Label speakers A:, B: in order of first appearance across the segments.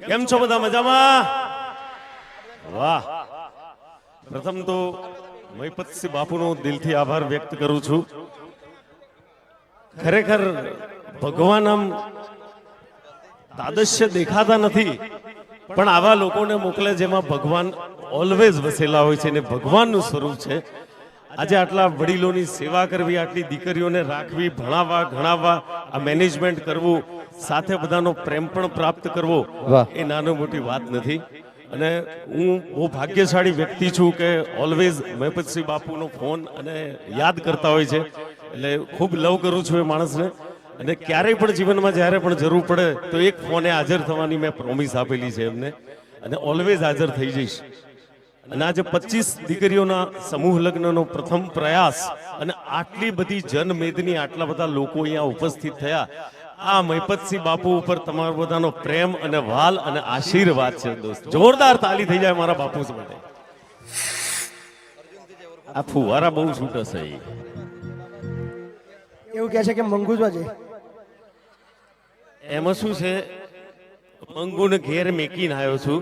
A: કેમ છો બધા મજામાં? વાહ. પ્રથમ તો મહિપતસિંહ બાપુનો દિલથી આભાર વ્યક્ત કરું છું. ખરેખર ભગવાન આમ તાદશ્ય દેખાતા નથી, પણ આવા લોકોને મોકલે જેમાં ભગવાન ઓલવેઝ વસેલા હોય છે અને ભગવાનનું સ્વરૂપ છે. આજે આટલા વડીલોની સેવા કરવી આટલી દીકરીઓને રાખવી ભણાવવા ગણાવવા આ મેનેજમેન્ટ કરવું સાથે બધાનો પ્રેમ પણ પ્રાપ્ત કરવો એ નાનો મોટી વાત નથી. અને હું બહુ ભાગ્યશાળી વ્યક્તિ છું કે ઓલવેઝ મહેપતસિંહ બાપુનો ફોન અને યાદ કરતા હોય છે. એટલે ખૂબ લવ કરું છું એ માણસને. અને ક્યારેય પણ જીવનમાં જ્યારે પણ જરૂર પડે તો એક ફોને હાજર થવાની મેં પ્રોમિસ આપેલી છે એમને. અને ઓલવેઝ હાજર થઈ જઈશ. અને આજે પચીસ દીકરીઓના સમૂહ લગ્નનો પ્રથમ પ્રયાસ અને આટલી બધી જનમેદની આટલા બધા લોકો અહીંયા ઉપસ્થિત થયા. આ મહિપતસિંહ બાપુ ઉપર તમારો બધાનો પ્રેમ અને વાલ અને આશીર્વાદ છે દોસ્ત. જોરદાર તાલી થઈ જાય મારા બાપુ માટે. આ ફુવારા બહુ છૂટે છે.
B: એવું કહે છે કે મંગુજવા છે
A: એમાં શું છે? મંગુને ઘેર મેકીને આવ્યો છું.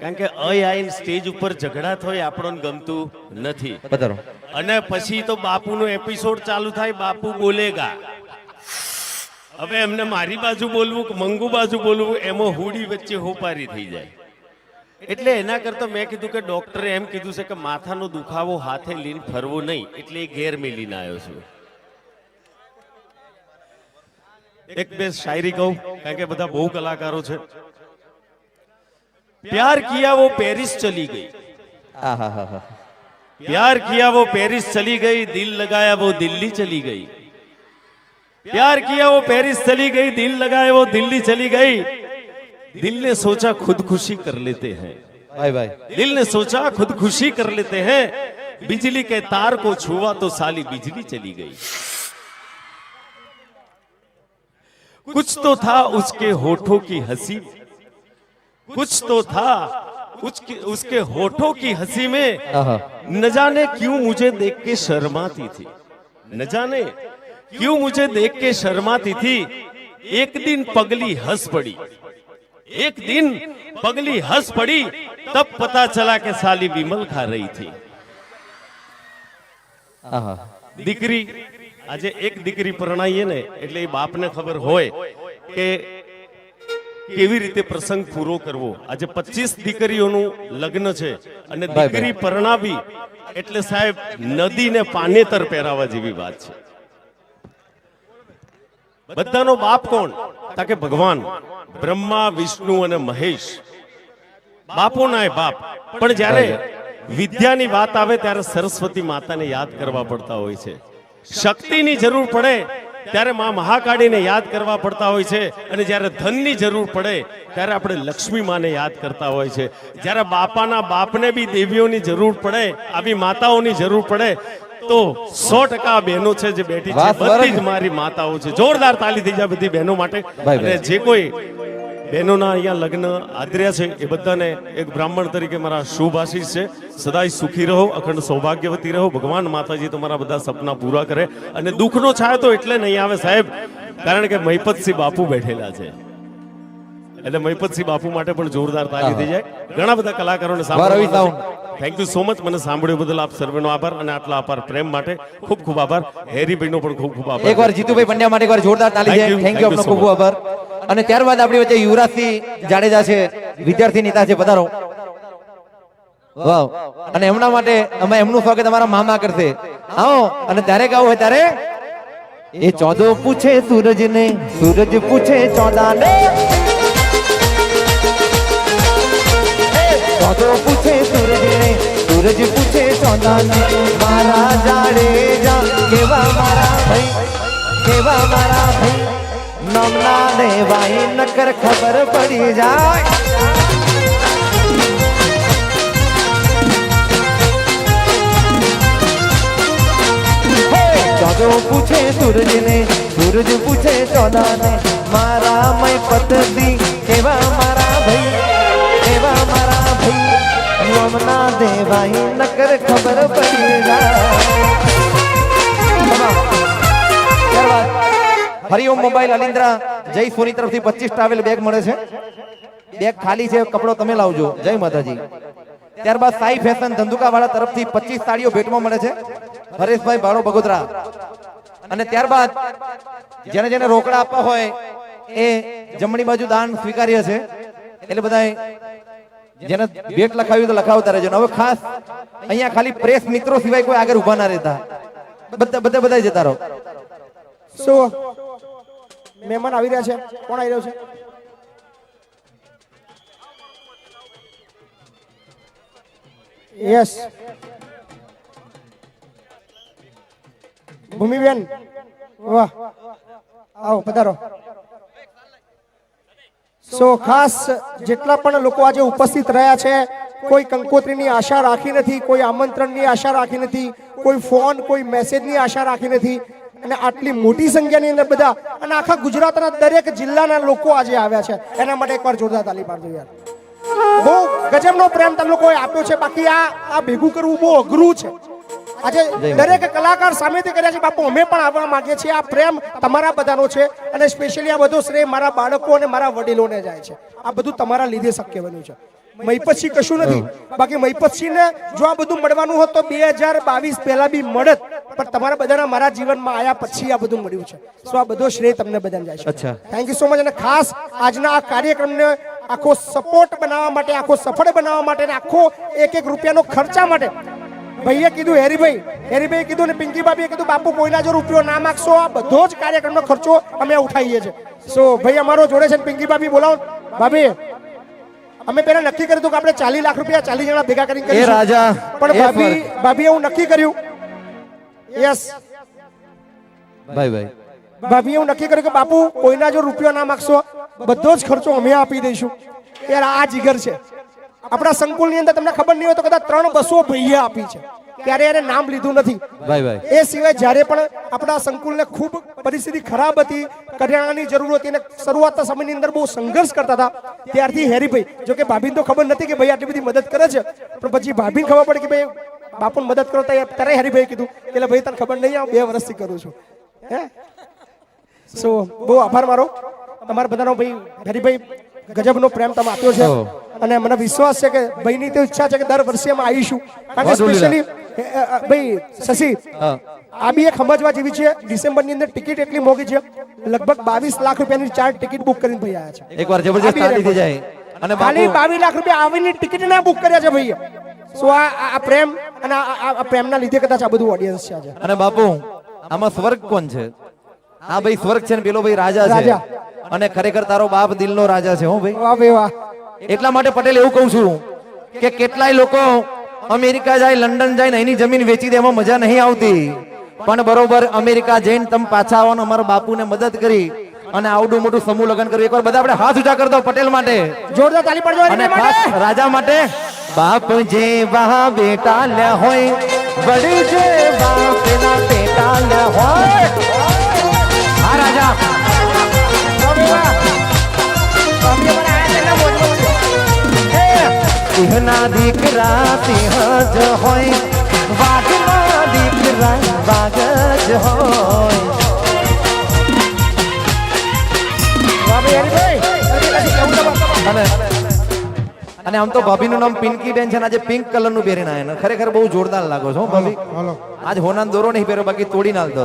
A: કારણ કે અયાઈન સ્ટેજ ઉપર ઝઘડા થાય આપણને ગમતું નથી. અને પછી તો બાપુનો એપિસોડ ચાલુ થાય બાપુ બોલેગા. હવે એમને મારી બાજુ બોલવું કે મંગુ બાજુ બોલવું એમાં હુડી વચ્ચે હોપારી થઈ જાય. એટલે એના કરતા મેં કીધું કે ડોક્ટરે એમ કીધું છે કે માથાનો દુખાવો હાથે લઈને ફરવો નહીં એટલે એ ઘેર મેલીને આવ્યો છું. એક બે શાયરી કહું કારણ કે બધા બહુ કલાકારો છે. प्यार किया
C: वो पेरिस चली गई।
A: प्यार किया वो पेरिस चली गई दिल लगाया वो दिल्ली चली गई। प्यार किया वो पेरिस चली गई दिल लगाया वो दिल्ली चली गई। दिल ने सोचा खुदकुशी कर लेते हैं।
C: भाई भाई
A: दिल ने सोचा खुदकुशी कर लेते हैं। बिजली के तार को छुआ तो साली बिजली चली गई। कुछ तो था उसके होठों की हँसी कुछ तो था उसके उसके होठों की हंसी में
C: આહા
A: न जाने क्यों मुझे देख के शर्माती थी न जाने क्यों मुझे देख के शर्माती थी एक दिन पगली हंस पड़ी एक दिन पगली हंस पड़ी तब पता चला कि साली विमल खा रही थी
C: આહા
A: દીકરી આજે એક દીકરી પરણાઈએ ને એટલે એ બાપને ખબર હોય કે કેવી રીતે પ્રસંગ પૂરો કરવો? આજે પચીસ દીકરીઓનું લગ્ન છે અને દીકરી પરણાવી એટલે સાહેબ નદીને પાનેતર પહેરાવા જેવી વાત છે. બધાનો બાપ કોણ? તાકે ભગવાન બ્રહ્મા વિષ્ણુ અને મહેશ. બાપો ના બાપ. પણ જ્યારે વિદ્યાની વાત આવે ત્યારે સરસ્વતી માતાને યાદ કરવા પડતા હોય છે. શક્તિની જરૂર પડે ત્યારે માં મહાકાળીને યાદ કરવા પડતા હોય છે અને જ્યારે ધનની જરૂર પડે ત્યારે આપણે લક્ષ્મી માને યાદ કરતા હોય છે. જ્યારે બાપાના બાપને બી દેવીઓની જરૂર પડે આવી માતાઓની જરૂર પડે તો સો ટકા બહેનો છે જે બેઠી છે. બધી જ મારી માતાઓ છે. જોરદાર તાલી થઈ જાય બધી બહેનો માટે. અને જે કોઈ બહેનોના અહીંયા લગ્ન આદર્યા છે. એ બધાને એક બ્રાહ્મણ તરીકે મારા શુભ આશીષ છે. સદાય સુખી રહો અખંડ સૌભાગ્યવતી રહો. ભગવાન માતાજી તમારા બધા સપના પૂરા કરે અને દુઃખનો છાયો તો એટલે નહીં આવે સાહેબ. કારણ કે મહિપતસિંહ બાપુ બેઠેલા છે. એટલે મહિપતસિંહ બાપુ માટે પણ જોરદાર તાલી થઈ જાય. ઘણા બધા કલાકારોને સાંભળવા થેન્ક યુ સો મચ મને સાંભળ્યું બદલ આપ સર્વેનો આભાર અને આટલા અપાર પ્રેમ માટે ખૂબ ખૂબ આભાર. હેરીભાઈનો પણ ખૂબ ખૂબ આભાર.
C: એકવાર જીતુભાઈ પંડ્યા માટે એકવાર જોરદાર તાલી છે. થેન્ક યુ આપનો ખૂબ ખૂબ આભાર. અને ત્યારબાદ આપણી વચ્ચે યુવરાજસિંહ જાડેજા છે, વિદ્યાર્થી નેતા છે પધારો. અને એમના માટે અમે એમનું સ્વાગત અમારા મામા કરશે. આવો, અને ત્યારે ગાવું હોય ત્યારે એ ચોદો પૂછે સૂરજ ને સૂરજ પૂછે ચોદા ને ચોદો પૂછે સૂરજ ને સૂરજ પૂછે ચોદા ને મારા જાડેજા દેવાય નકર ખબર પડી જાય. ચોદો પૂછે સૂરજને, સૂરજ પૂછે ચોદાને મારા મય પતદી કેવા મારા ભાઈ, કેવા મારા ભાઈ નમના દેવાઈ નકર ખબર પડી જાય. હરિઓમ મોબાઈલ અલિન્દ્રા જય સોની તરફથી પચીસ ટ્રાવેલ બેગ મળે છે. બેગ ખાલી છે, કપડો તમે લાવજો. જય માતાજી. ત્યારબાદ સાઈ ફેશન ધંધુકા વાળા તરફથી પચીસ સાડીઓ ભેટમાં મળે છે. હરેશભાઈ ભાડો બગોદરા અને ત્યારબાદ જેને જેને રોકડા આપવા હોય, એ જમણી બાજુ દાન સ્વીકાર્ય છે. એટલે બધાએ જેને ભેટ લખાવ્યું તો લખાવતા રહેજો. હવે ખાસ અહીંયા ખાલી પ્રેસ મિત્રો સિવાય કોઈ આગળ ઊભા ના રહેતા. બધા બધા બધા જતા રહો.
B: શું? મહેમાન આવી રહ્યા છે. કોણ આવી રહ્યો છે? યસ ભૂમિબેન, વાહ. આવો, પધારો. સો ખાસ જેટલા પણ લોકો આજે ઉપસ્થિત રહ્યા છે, કોઈ કંકોત્રીની આશા રાખી નથી, કોઈ આમંત્રણની આશા રાખી નથી, કોઈ ફોન, કોઈ મેસેજની આશા રાખી નથી અને આટલી મોટી સંખ્યાની અંદર બધા અને આખા ગુજરાતના દરેક જિલ્લાના લોકો આજે આવ્યા છે. એના માટે એકવાર જોરદાર તાલી પાડજો યાર. બહુ ગજબનો પ્રેમ તમે લોકોએ આપ્યો છે. બાકી આ આ ભેગું કરવું બહુ અઘરું છે. આજે દરેક કલાકાર સામેથી કર્યા છે. બાપુ અમે પણ આવવા માંગીએ છીએ. આ પ્રેમ તમારા બધાનો છે અને સ્પેશિયલી આ બધો શ્રેય મારા બાળકો અને મારા વડીલોને જાય છે. આ બધું તમારા લીધે શક્ય બન્યું છે. મહિપતસિંહ કશું નથી. બાકી મહિપતસિંહને જો આ બધું મળવાનું હોત તો બે હજાર બાવીસ પહેલા બી મળત. પણ તમારા બધાના મારા જીવનમાં આયા પછી આ બધું મળ્યું છે. સો આ બધો શ્રેય તમને બધાને જાય છે.
C: અચ્છા.
B: થેન્ક યુ સો મચ અને ખાસ આજના આ કાર્યક્રમને આખો સપોર્ટ બનાવવા માટે આખો સફળ બનાવવા માટે અને આખો એક એક રૂપિયાનો ખર્ચા માટે ભાઈએ કીધું હેરીભાઈ હેરીભાઈ કીધું ને પિંકી બાબીએ કીધું બાપુ કોઈના જો રૂપિયો ના માગશો? આ બધો જ કાર્યક્રમનો ખર્ચો અમે ઉઠાવીએ છીએ. સો ભાઈ અમારો જોડે છે ને પિંકી બાબી બોલાવો. ભાભી અમે પહેલા નક્કી કર્યું હતું કે આપણે ચાલીસ લાખ રૂપિયા ચાલીસ જણા ભેગા કરીને
C: એ રાજા
B: પણ ભાભી
C: ભાભી
B: ભાભીએ એવું નક્કી કર્યું. યસ
C: ભાઈ ભાઈ.
B: ભાભીએ એવું નક્કી કર્યું કે બાપુ કોઈના જો રૂપિયો ના માગશો બધો જ ખર્ચો અમે આપી દઈશું. યાર આ જીગર છે. આપણા સંકુલની અંદર તમને ખબર નહીં હોય તો કદાચ ત્રણ બસો ભાઈએ આપી છે. ત્યારે એને નામ લીધું નથી.
C: ભાઈ ભાઈ.
B: એ સિવાય જ્યારે પણ આપણા સંકુલને ખૂબ પરિસ્થિતિ ખરાબ હતી કરિયાણાની જરૂર હતી અને શરૂઆતના સમયની અંદર બહુ સંઘર્ષ કરતા હતા ત્યારથી હેરીભાઈ જો કે ભાભીને તો ખબર નથી કે ભાઈ આટલી બધી મદદ કરે છે પણ પછી ભાભીને ખબર પડી કે ભાઈ બાપુને મદદ કરો ત્યારે હેરીભાઈ કીધું એટલે ભાઈ તને ખબર નહીં આવું બે વર્ષથી કરું છું. હે? સો બહુ આભાર મારો. તમારા બધાનો ભાઈ હરિભાઈ ગજબનો પ્રેમ તમે આપ્યો છે. અને મને વિશ્વાસ છે કે ભાઈની તો ઈચ્છા છે કે દર વર્ષે અમે આવીશું. કારણ કે સ્પેશિયલી ભાઈ શશી આ બી એક સમજવા જેવી છે ડિસેમ્બરની અંદર ટિકિટ એટલી મોંઘી છે લગભગ બાવીસ લાખ રૂપિયાની ચાર ટિકિટ બુક કરીને ભાઈ આવ્યા છે.
C: એકવાર જબરજસ્ત
B: લીધે
C: તાળી થઈ જાય. અને
B: ખાલી બાવીસ લાખ રૂપિયા આવીને ટિકિટ ના બુક કર્યા છે ભાઈ સો આ આ- પ્રેમ અને આ પ્રેમના લીધે કદાચ આ બધું ઓડિયન્સ છે આજે.
C: અને બાપુ આમાં સ્વર્ગ કોણ છે? આ ભાઈ સ્વર્ગ છે ને પેલો ભાઈ રાજા છે. અને ખરેખર તારો બાપ દિલનો રાજા છે હું ભાઈ.
B: વાહ ભાઈ વાહ.
C: એટલા માટે પટેલ એવું કહું છું કે કેટલાય લોકો અમેરિકા જાય લંડન જાય ને એની જમીન વેચી દે એમાં મજા નહીં આવતી. પણ બરોબર અમેરિકા જઈને તમે પાછા આવો અમારા બાપુને મદદ કરી અને આવડું મોટું સમૂહ લગ્ન કર્યું. એકવાર બધા આપણે હાથ ઊંચા કરી દો પટેલ માટે.
B: જોરદાર તાલી પડજો
C: અને ખાસ રાજા માટે. બાપ જે વાહ બેટા લે હોય વડી જે બાપ ના બેટા લે હોય. હા રાજા. સિંહના દીકરા સિંહ જ હોય વાઘના દીકરા વાઘ જ હોય. અને આમ તો ભાભીનું નામ પિંકી બેન છે આજે પિંક પહેરીને આયા ને. ખરેખર બહુ જોરદાર લાગો છો હો ભાભી. આજ હોના દોરો નહીં પહેરો બાકી તોડી નાખતો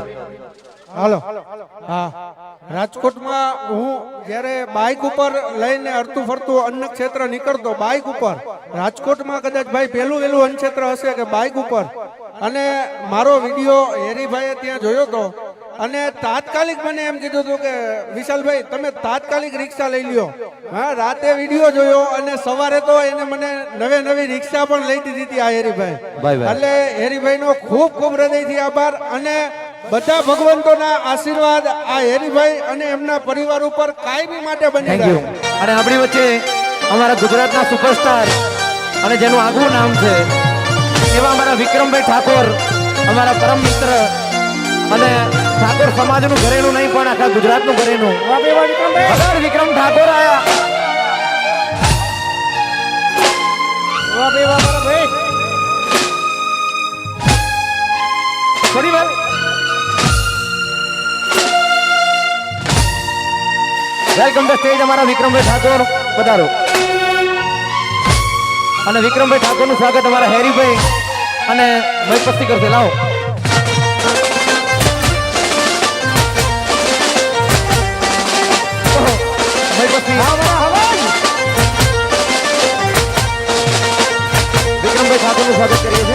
D: હાલો. હા. રાજકોટમાં હું જ્યારે બાઇક ઉપર લઈને અડતું ફરતું અન્ન ક્ષેત્ર નીકળતો બાઇક ઉપર. રાજકોટમાં કદાચ ભાઈ પહેલું વહેલું અન્ન ક્ષેત્ર હશે કે બાઇક ઉપર. અને મારો વીડિયો હેરીભાઈએ ત્યાં જોયો હતો અને તાત્કાલિક મને એમ કીધું હતું કે વિશાલભાઈ તમે તાત્કાલિક રિક્ષા લઈ લ્યો. હા રાતે વીડિયો જોયો અને સવારે તો એને મને નવે નવી રિક્ષા પણ લઈ દીધી હતી આ હેરીભાઈ.
C: ભાઈ, ભાઈ.
D: એટલે હેરીભાઈનો ખૂબ ખૂબ હૃદયથી આભાર અને બધા ભગવંતોના આશીર્વાદ આ હેરીભાઈ અને એમના પરિવાર ઉપર કાયમી માટે બની
C: થેન્ક અને આપણી વચ્ચે અમારા ગુજરાતના સુપરસ્ટાર અને જેનું આગવું નામ છે એવા અમારા વિક્રમભાઈ ઠાકોર અમારા પરમ મિત્ર અને ઠાકોર સમાજનું ઘરેણું નહીં પણ આખા ગુજરાતનું ઘરેણું. વિક્રમ ઠાકોર આયા.
B: વાહ
C: વેલકમ ટુ સ્ટેજ અમારા વિક્રમભાઈ ઠાકોર. પધારો. અને વિક્રમભાઈ ઠાકોરનું સ્વાગત અમારા હેરીભાઈ અને મયપસ્તી કરશે. લાવો. વિક્રમભાઈ ઠાકોરનું સ્વાગત કરીએ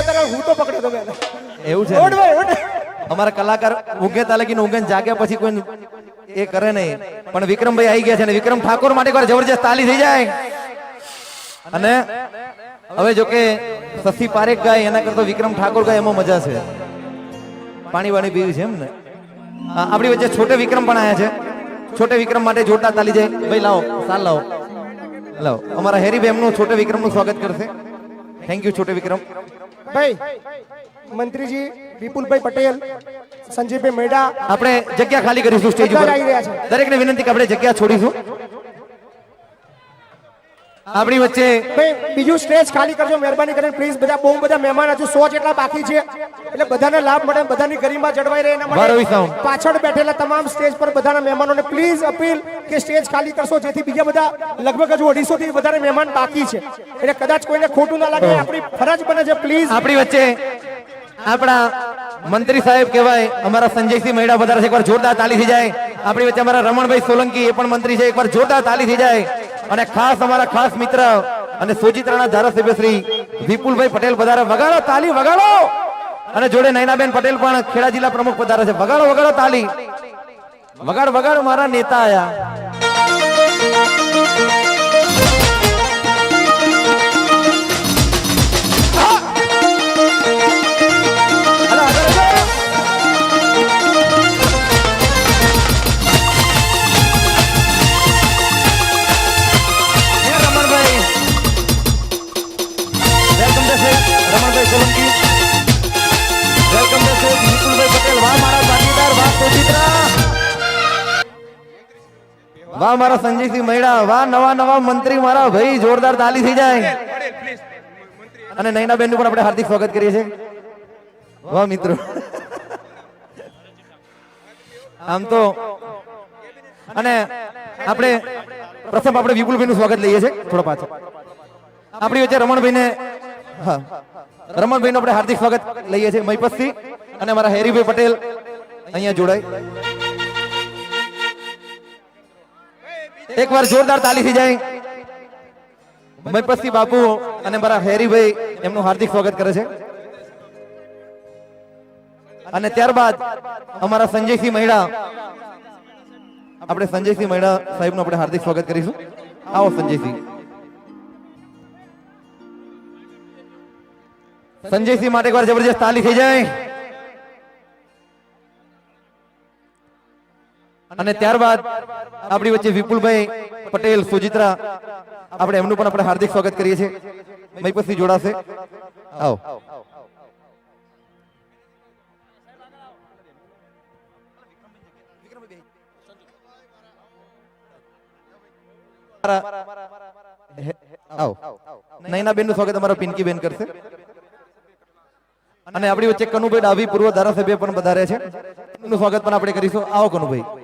B: ભાઈના ઘેર હું તો પકડ્યો તો મેં
C: એવું છે
B: ઓડ ભાઈ ઓડ
C: અમારા કલાકાર ઊંઘે તાલકીને ઊંઘે જાગ્યા પછી કોઈ એ કરે નહીં. પણ વિક્રમભાઈ આવી ગયા છે અને વિક્રમ ઠાકોર માટે એકવાર જબરજસ્ત તાલી થઈ જાય. અને હવે જો કે સસી પારેખ ગાય એના કરતો વિક્રમ ઠાકોર ગાય એમાં મજા છે. પાણી વાણી પીવી છે એમ ને? આપણી વચ્ચે છોટે વિક્રમ પણ આયા છે. છોટે વિક્રમ માટે જોરદાર તાલી જાય. ભાઈ લાવો સાલ લાવો. લાવો. અમારા હેરી ભાઈ એમનું છોટે વિક્રમનું સ્વાગત કરશે. Thank you Chhote Vikram.
B: ભાઈ મંત્રીજી વિપુલભાઈ પટેલ સંજીવભાઈ મેડા
C: આપણે જગ્યા ખાલી કરીશું સ્ટેજ ઉપર
B: રહ્યા છે.
C: દરેકને વિનંતી કે આપણે જગ્યા છોડીશું આપણી વચ્ચે
B: ભાઈ બીજું સ્ટેજ ખાલી કરજો મહેરબાની કરીને પ્લીઝ બધા બહુ બધા મહેમાન હજુ સો જેટલા બાકી છે. એટલે બધાને લાભ મળે બધાની ગરિમા જળવાઈ રહે એના માટે પાછળ બેઠેલા તમામ સ્ટેજ પર બધાના મહેમાનોને પ્લીઝ અપીલ કે સ્ટેજ ખાલી કરશો જેથી બીજા બધા લગભગ હજુ અઢીસો થી વધારે મહેમાન બાકી છે. એટલે કદાચ કોઈને ખોટું ના લાગે આપણી ફરજ બને છે પ્લીઝ
C: આપણી વચ્ચે આપણા મંત્રી સાહેબ કહેવાય અમારા સંજયસિંહ મહેડા વધારે છે એકવાર જોરદાર તાલી થઈ જાય. આપણી વચ્ચે અમારા રમણભાઈ સોલંકી એ પણ મંત્રી છે એકવાર જોરદાર તાલી થઈ જાય. અને ખાસ અમારા ખાસ મિત્ર અને સુચિત્રાના ધારાસભ્ય શ્રી વિપુલભાઈ પટેલ પધારે વગાડો, તાલી વગાડો. અને જોડે નૈનાબેન પટેલ પણ ખેડા જિલ્લા પ્રમુખ પધારે છે. વગાડો વગાડો તાલી. વગાડ વગાડ મારા નેતા આયા. વાહ, મારા સંજયસિંહ મૈડા, વાહ, નવા નવા મંત્રી મારા ભાઈ જોરદાર તાલી થઈ જાય. અને નૈનાબેનનું પણ આપણે હાર્દિક સ્વાગત કરીએ છીએ. વાહ, મિત્રો. આમ તો અને આપણે પ્રથમ આપણે વિપુલભાઈ નું સ્વાગત લઈએ છીએ, થોડો પાછો આપણી વચ્ચે રમણભાઈ ને હા રમણભાઈ નું આપણે હાર્દિક સ્વાગત લઈએ છીએ મહીપતથી અને મારા હેરીભાઈ પટેલ અહીંયા જોડાય. એકવાર જોરદાર તાલી થઈ જાય. મહીપતથી બાપુ અને મારા હેરીભાઈ એમનું હાર્દિક સ્વાગત કરે છે. અને ત્યારબાદ અમારા સંજયસિંહ મહિડા, આપણે સંજયસિંહ મહિડા સાહેબનું આપણે હાર્દિક સ્વાગત કરીશું. આવો સંજયસિંહ. સંજયસિંહ માટે એકવાર જબરજસ્ત તાલી થઈ જાય. અને ત્યારબાદ આપણી વચ્ચે વિપુલભાઈ પટેલ સુજિત્રા આપણે એમનું પણ આપણે હાર્દિક સ્વાગત કરીએ છીએ. મહીપતથી જોડાશે. આવો. નૈના બેન સ્વાગત અમારા પિંકી બેન કરશે. અને આપણી વચ્ચે કનુભાઈ ડાભી પૂર્વ ધારાસભ્ય પણ વધારે છે. એમનું સ્વાગત પણ આપણે કરીશું. આવો કનુભાઈ.